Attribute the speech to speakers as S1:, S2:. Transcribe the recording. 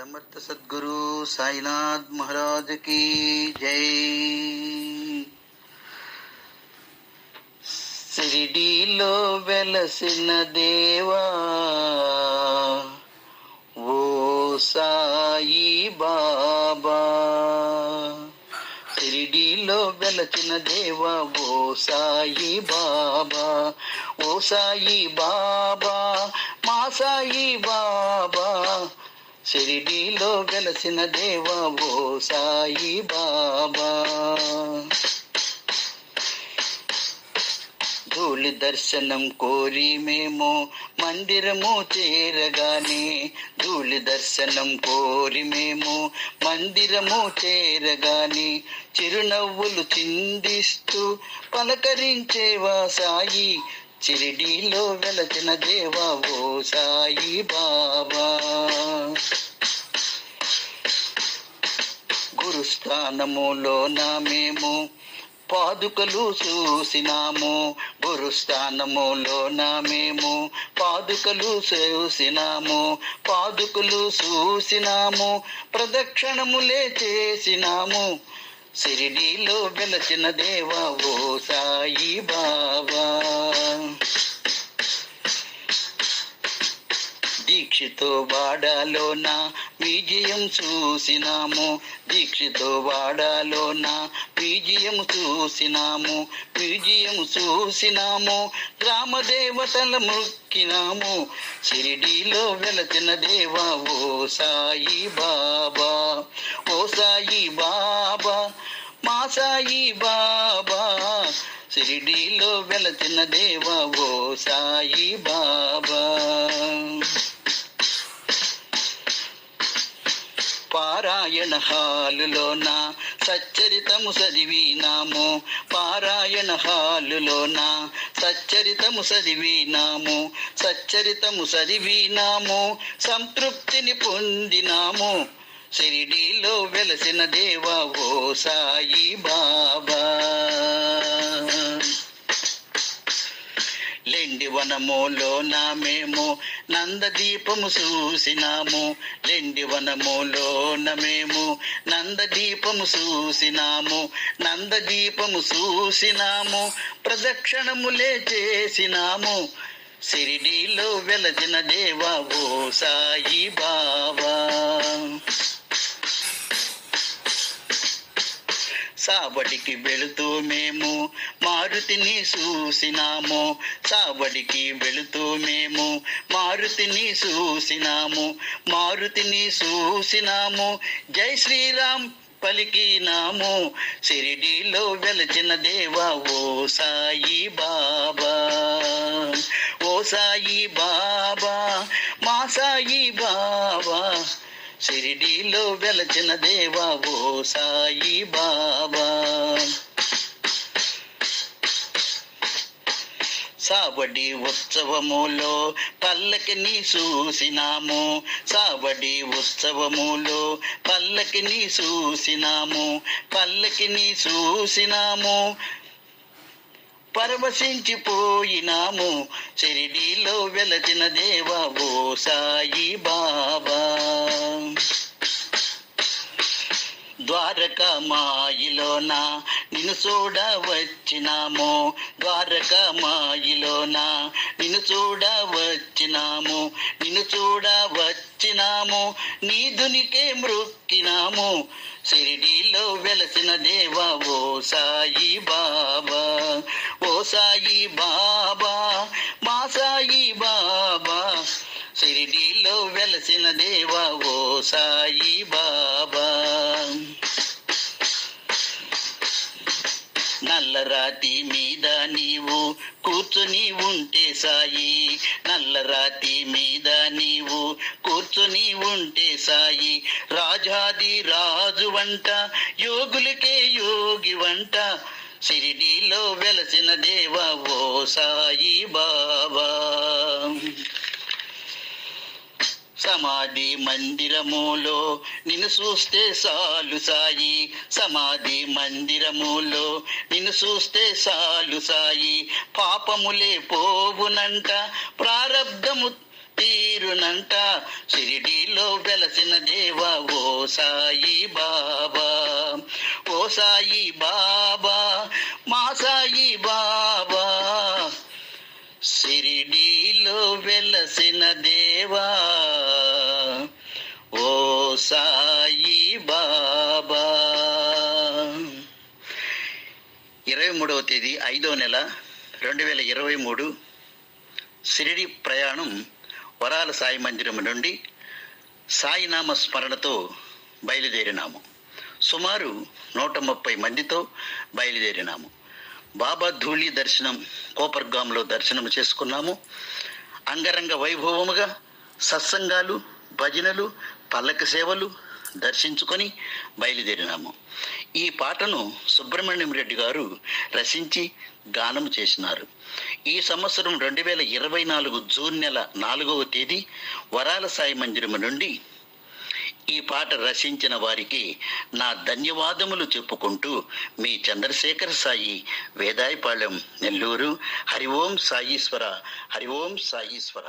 S1: సమర్థ సద్గురు సాయినాథ్ మహారాజ్కి జై సిరిడీలో వెలసిన దేవా ఓ సాయి బాబా షిరిడీలో వెలచిన దేవా ఓ సాయి బాబా ఓ సాయి బాబా మా సాయి బాబా షిరిడీలో వెలసిన దేవా ఓ సాయి బాబా. ధూళి దర్శనం కోరి మేము మందిరము చేరగానే ధూళి దర్శనం కోరి మేము మందిరము చేరగానే చిరునవ్వులు చిందిస్తూ పలకరించేవా సాయి చిరిడీలో వెలచిన దేవా ఓ సాయి బాబా. గురుస్థానములోన మేము పాదుకలు చూసినాము. గురుస్థానములోన మేము పాదుకలు చూసినాము. పాదుకలు చూసినాము. ప్రదక్షిణములే చేసినాము. సిరిడిలో వెలచిన దేవా ఓ సాయి బావా. దీక్షతో వాడాలోన విజయం చూసినాము. దీక్షతో వాడాలోన విజయం చూసినాము. విజయం చూసినాము. గ్రామ దేవతల మొక్కినాము. షిరిడీలో వెలచిన దేవా ఓ సాయి బాబా ఓ సాయి బాబా మా సాయి బాబా. షిరిడీలో వెలచిన దేవా ఓ సాయి బాబా. పారాయణ హాలులోన సచ్చరితము చదివినాము. పారాయణ హాలులోన సచ్చరితము చదివినాము. సచ్చరితము చదివినాము. సంతృప్తిని పొందినాము. షిరిడీలో వెలసిన దేవా ఓ సాయి బాబా. లెండి వనములోన మేము నందదీపము చూసినాము లెండి వనములోన మేము నందదీపము చూసినాము నందదీపము చూసినాము ప్రదక్షిణములే చేసినాము. సిరిడీలో వెలసిన దేవా ఓ సాయి బావా. సాబడికి వెళుతూ మేము మారుతిని చూసినాము. సాబడికి వెళుతూ మేము మారుతిని చూసినాము. మారుతిని చూసినాము. జై శ్రీరామ్ పలికినాము. షిరిడీలో వెలచిన దేవా ఓ సాయి బాబా. ఓ సాయి బాబా మా సాయి బాబా. షిరిడీలో వెలచిన దేవా ఓ సాయి బాబా. సాబడి ఉత్సవములో పల్లకిని చూసినాము. సాబడి ఉత్సవములో పల్లకిని చూసినాము. పల్లకిని చూసినాము. పరవశించిపోయినాము. షిరిడీలో వెలచిన దేవా ఓ సాయి బాబా. ద్వారక మాయిలోన నిన్ను చూడ వచ్చినాము ద్వారక మాయిలోన నిన్ను చూడ వచ్చినాము నిన్ను చూడ వచ్చినాము నీ దునికే మృక్కినాము షిరిడీలో వెలసిన దేవా ఓ సాయి బాబా. సాయి బాబా మా సాయి బాబా షిరిడీలో వెలసిన దేవా ఓ సాయి బాబా. నల్లరాతి మీద నీవు కూర్చుని ఉంటే సాయి నల్లరాతి మీద నీవు కూర్చుని ఉంటే సాయి రాజాది రాజు వంట యోగులకే యోగి వంట షిరిడీలో వెలసిన దేవా ఓ సాయి బాబా. సమాధి మందిరములో నిన్ను చూస్తే సాలు సాయి. సమాధి మందిరములో నిన్ను చూస్తే సాలు సాయి. పాపములే పోవునంట ప్రారంధము తీరునంట. షిరిడీలో వెలసిన దేవా ఓ సాయి బాబా. ఓ సాయి బాబా మా సాయి బాబా. షిరిడీలో వెలసిన దేవా ఓ సాయి బాబా. ఇరవై మూడవ తేదీ ఐదో నెల రెండు వేల ఇరవై మూడు షిరిడి ప్రయాణం వరాల సాయి మందిరం నుండి సాయినామ స్మరణతో బయలుదేరినాము. సుమారు నూట ముప్పై మందితో బయలుదేరినాము. బాబా ధూళి దర్శనం కోపర్గాంలో దర్శనం చేసుకున్నాము. అంగరంగ వైభవముగా సత్సంగాలు భజనలు పల్లక సేవలు దర్శించుకొని బయలుదేరినాము. ఈ పాటను సుబ్రహ్మణ్యం రెడ్డి గారు రచించి గానం చేసినారు. ఈ సంవత్సరం రెండు వేల ఇరవై నాలుగు జూన్ నెల నాలుగవ తేదీ వరాల సాయి మందిరం నుండి ఈ పాట రచించిన వారికి నా ధన్యవాదములు చెప్పుకుంటూ మీ చంద్రశేఖర్ సాయి వేదాయపాళెం నెల్లూరు. హరి ఓం సాయీశ్వర హరి ఓం సాయీశ్వర